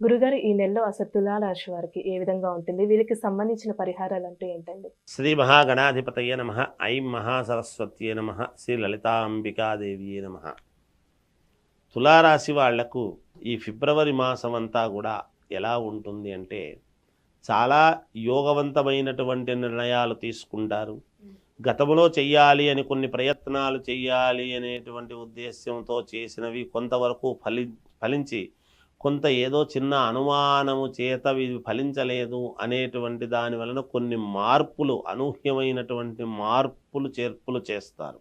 గురుగారు ఈ నెలలో అసలు తులాల రాశి వారికి ఏ విధంగా ఉంటుంది? వీరికి సంబంధించిన పరిహారాలు అంటే ఏంటండి? శ్రీ మహాగణాధిపతయ నమ. ఐం మహాసరస్వత్యే నమ. శ్రీ లలితాంబికాదేవియే నమ. తులారాశి వాళ్ళకు ఈ ఫిబ్రవరి మాసం అంతా కూడా ఎలా ఉంటుంది అంటే చాలా యోగవంతమైనటువంటి నిర్ణయాలు తీసుకుంటారు. గతంలో చెయ్యాలి అని కొన్ని ప్రయత్నాలు చెయ్యాలి అనేటువంటి ఉద్దేశ్యంతో చేసినవి కొంతవరకు ఫలి ఫలించి కొంత ఏదో చిన్న అనుమానము చేత ఇది ఫలించలేదు అనేటువంటి దాని వలన కొన్ని మార్పులు అనూహ్యమైనటువంటి మార్పులు చేర్పులు చేస్తారు.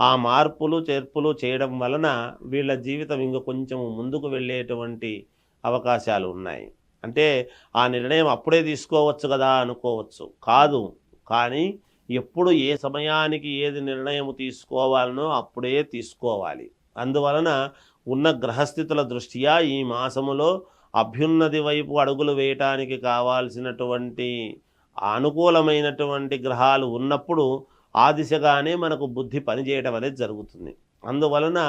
ఆ మార్పులు చేర్పులు చేయడం వలన వీళ్ళ జీవితం ఇంక కొంచెం ముందుకు వెళ్ళేటువంటి అవకాశాలు ఉన్నాయి. అంటే ఆ నిర్ణయం అప్పుడే తీసుకోవచ్చు కదా అనుకోవచ్చు. కాదు. కానీ ఎప్పుడు ఏ సమయానికి ఏది నిర్ణయం తీసుకోవాలనో అప్పుడే తీసుకోవాలి. అందువలన ఉన్న గ్రహస్థితుల దృష్ట్యా ఈ మాసములో అభ్యున్నతి వైపు అడుగులు వేయటానికి కావాల్సినటువంటి అనుకూలమైనటువంటి గ్రహాలు ఉన్నప్పుడు ఆ దిశగానే మనకు బుద్ధి పనిచేయడం అనేది జరుగుతుంది. అందువలన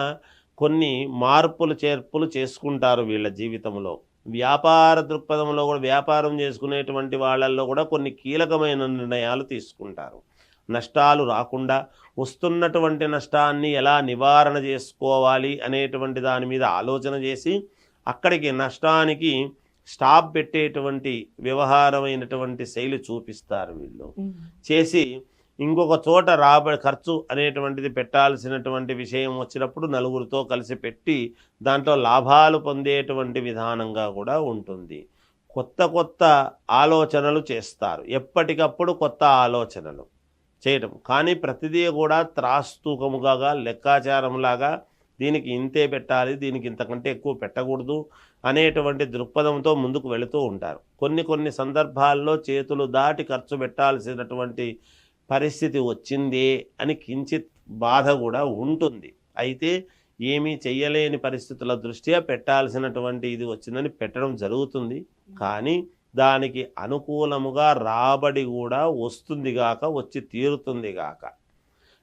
కొన్ని మార్పులు చేర్పులు చేసుకుంటారు వీళ్ళ జీవితంలో. వ్యాపార దృక్పథంలో కూడా వ్యాపారం చేసుకునేటువంటి వాళ్ళల్లో కూడా కొన్ని కీలకమైన నిర్ణయాలు తీసుకుంటారు. నష్టాలు రాకుండా వస్తున్నటువంటి నష్టాన్ని ఎలా నివారణ చేసుకోవాలి అనేటువంటి దాని మీద ఆలోచన చేసి అక్కడికి నష్టానికి స్టాప్ పెట్టేటువంటి వ్యవహారమైనటువంటి శైలి చూపిస్తారు వీళ్ళు. చేసి ఇంకొక చోట రాబడి ఖర్చు అనేటువంటిది పెట్టాల్సినటువంటి విషయం వచ్చినప్పుడు నలుగురితో కలిసి పెట్టి దాంట్లో లాభాలు పొందేటువంటి విధానంగా కూడా ఉంటుంది. కొత్త కొత్త ఆలోచనలు చేస్తారు. ఎప్పటికప్పుడు కొత్త ఆలోచనలు. చేయటం కానీ ప్రతిదీ కూడా త్రాస్తూకముగా లెక్కాచారంలాగా దీనికి ఇంతే పెట్టాలి దీనికి ఇంతకంటే ఎక్కువ పెట్టకూడదు అనేటువంటి దృక్పథంతో ముందుకు వెళుతూ ఉంటారు. కొన్ని కొన్ని సందర్భాల్లో చేతులు దాటి ఖర్చు పెట్టాల్సినటువంటి పరిస్థితి వచ్చిందే అని కించిత్ బాధ కూడా ఉంటుంది. అయితే ఏమీ చెయ్యలేని పరిస్థితుల దృష్ట్యా పెట్టాల్సినటువంటి ఇది వచ్చిందని పెట్టడం జరుగుతుంది. కానీ దానికి అనుకూలముగా రాబడి కూడా వస్తుంది గాక వచ్చి తీరుతుంది గాక.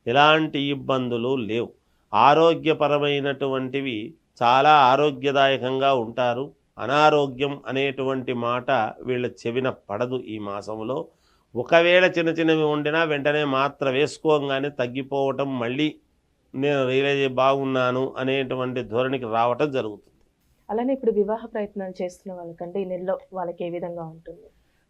ఎలాంటి ఇబ్బందులు లేవు. ఆరోగ్యపరమైనటువంటివి చాలా ఆరోగ్యదాయకంగా ఉంటారు. అనారోగ్యం అనేటువంటి మాట వీళ్ళ చెవిన పడదు ఈ మాసంలో. ఒకవేళ చిన్న చిన్నవి ఉండినా వెంటనే మాత్ర వేసుకోగానే తగ్గిపోవటం మళ్ళీ నేను రియలైజ్ బాగున్నాను అనేటువంటి ధోరణికి రావటం జరుగుతుంది. అలానే ఇప్పుడు వివాహ ప్రయత్నాలు చేస్తున్న వాళ్ళకంటే ఈ నెలలో వాళ్ళకి ఏ విధంగా ఉంటుంది?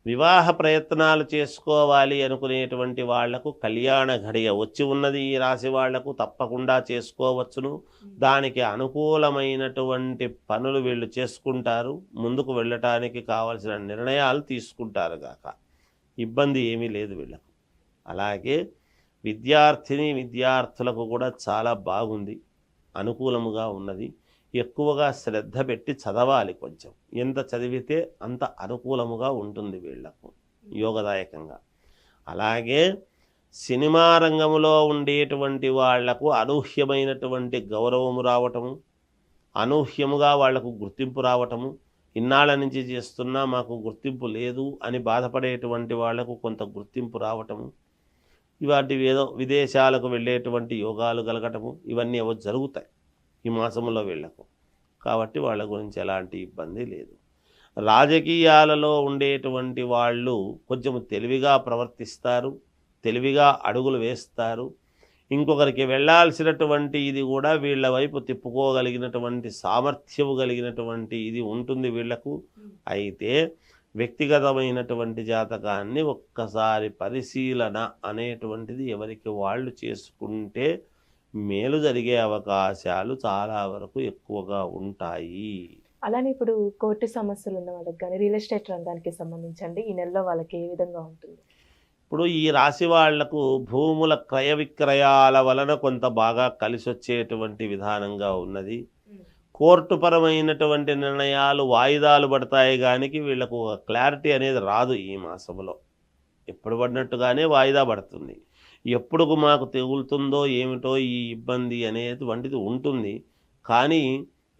వివాహ ప్రయత్నాలు చేసుకోవాలి అనుకునేటువంటి వాళ్ళకు కళ్యాణ ఘడియ వచ్చి ఉన్నది ఈ రాశి వాళ్ళకు తప్పకుండా చేసుకోవచ్చును. దానికి అనుకూలమైనటువంటి పనులు వీళ్ళు చేసుకుంటారు. ముందుకు వెళ్ళటానికి కావలసిన నిర్ణయాలు తీసుకుంటారు గాక. ఇబ్బంది ఏమీ లేదు వీళ్ళకు. అలాగే విద్యార్థిని విద్యార్థులకు కూడా చాలా బాగుంది. అనుకూలముగా ఉన్నది. ఎక్కువగా శ్రద్ధ పెట్టి చదవాలి కొంచెం. ఎంత చదివితే అంత అనుకూలముగా ఉంటుంది వీళ్ళకు యోగదాయకంగా. అలాగే సినిమా రంగంలో ఉండేటువంటి వాళ్ళకు అనూహ్యమైనటువంటి గౌరవము రావటము అనూహ్యముగా వాళ్ళకు గుర్తింపు రావటము ఇన్నాళ్ళ నుంచి చేస్తున్నా మాకు గుర్తింపు లేదు అని బాధపడేటువంటి వాళ్ళకు కొంత గుర్తింపు రావటము ఇవాటి ఏదో విదేశాలకు వెళ్ళేటువంటి యోగాలు కలగటము ఇవన్నీ ఏవో జరుగుతాయి. ఈ మాసంలో వెళ్ళకు. కాబట్టి వాళ్ళ గురించి ఎలాంటి ఇబ్బంది లేదు. రాజకీయాలలో ఉండేటువంటి వాళ్ళు కొంచెం తెలివిగా ప్రవర్తిస్తారు తెలివిగా అడుగులు వేస్తారు. ఇంకొకరికి వెళ్ళాల్సినటువంటి ఇది కూడా వీళ్ళ వైపు తిప్పుకోగలిగినటువంటి సామర్థ్యము కలిగినటువంటి ఇది ఉంటుంది వీళ్ళకు అయితే వ్యక్తిగతమైనటువంటి జాతకాన్ని ఒక్కసారి పరిశీలన అనేటువంటిది ఎవరికి వాళ్ళు చేసుకుంటే మేలు జరిగే అవకాశాలు చాలా వరకు ఎక్కువగా ఉంటాయి. అలానే ఇప్పుడు కోర్టు సమస్యలు ఉన్న వాళ్ళకి కానీ రియల్ ఎస్టేట్ రంగానికి సంబంధించండి ఈ నెలలో వాళ్ళకి ఏ విధంగా ఉంటుంది? ఇప్పుడు ఈ రాశి వాళ్ళకు భూముల క్రయ విక్రయాల వలన కొంత బాగా కలిసి వచ్చేటువంటి విధానంగా ఉన్నది. కోర్టు పరమైనటువంటి నిర్ణయాలు వాయిదాలు పడతాయి కానీ వీళ్ళకు ఒక క్లారిటీ అనేది రాదు ఈ మాసంలో. ఎప్పుడు పడినట్టుగానే వాయిదా పడుతుంది. ఎప్పుడు మాకు తెగులుతుందో ఏమిటో ఈ ఇబ్బంది అనేది వంటిది ఉంటుంది. కానీ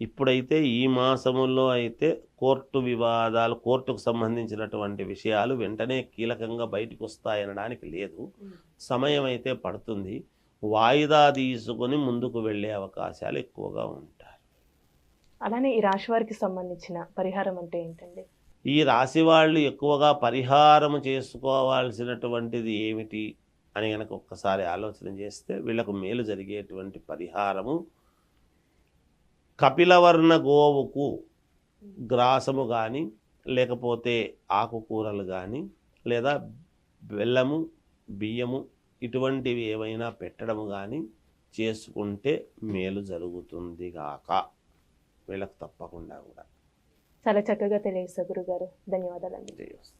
ఇప్పుడైతే ఈ మాసములో అయితే కోర్టు వివాదాలు కోర్టుకు సంబంధించినటువంటి విషయాలు వెంటనే కీలకంగా బయటకు వస్తాయనడానికి లేదు. సమయం అయితే పడుతుంది. వాయిదా తీసుకొని ముందుకు వెళ్ళే అవకాశాలు ఎక్కువగా ఉంటాయి. అలానే ఈ రాశి వారికి సంబంధించిన పరిహారం అంటే ఏంటండి? ఈ రాశి వాళ్ళు ఎక్కువగా పరిహారం చేసుకోవాల్సినటువంటిది ఏమిటి? అని కనుక ఒక్కసారి ఆలోచన చేస్తే వీళ్ళకు మేలు జరిగేటువంటి పరిహారము కపిలవర్ణ గోవుకు గ్రాసము కానీ లేకపోతే ఆకుకూరలు కానీ లేదా బెల్లము బియ్యము ఇటువంటివి ఏవైనా పెట్టడము కానీ చేసుకుంటే మేలు జరుగుతుంది గాక. వీళ్ళకు తప్పకుండా కూడా. చాలా చక్కగా తెలియజేస్తారు గురుగారు. ధన్యవాదాలండి. చేయవచ్చు